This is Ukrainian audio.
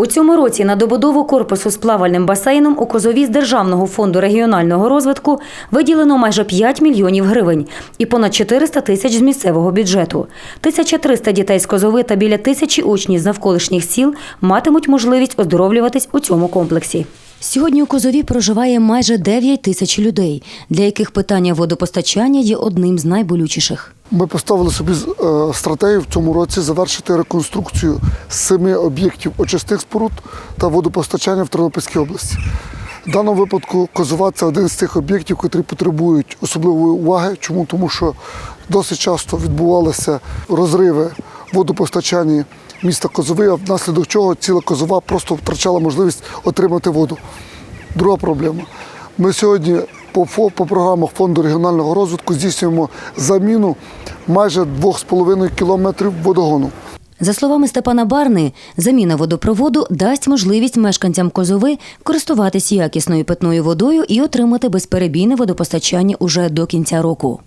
У цьому році на добудову корпусу з плавальним басейном у Козові з Державного фонду регіонального розвитку виділено майже 5 мільйонів гривень і понад 400 тисяч з місцевого бюджету. 1300 дітей з Козови та біля тисячі учнів з навколишніх сіл матимуть можливість оздоровлюватись у цьому комплексі. Сьогодні у Козові проживає майже 9 тисяч людей, для яких питання водопостачання є одним з найболючіших. Ми поставили собі е, стратегію в цьому році завершити реконструкцію семи об'єктів очисних споруд та водопостачання в Тернопільській області. В даному випадку Козова це один з тих об'єктів, які потребують особливої уваги. Чому? Тому що досить часто відбувалися розриви в водопостачанні міста Козови, а внаслідок чого ціла Козова просто втрачала можливість отримати воду. Друга проблема. Ми сьогодні по, по програмах Фонду регіонального розвитку здійснюємо заміну майже 2,5 кілометрів водогону. За словами Степана Барни, заміна водопроводу дасть можливість мешканцям Козови користуватись якісною питною водою і отримати безперебійне водопостачання уже до кінця року.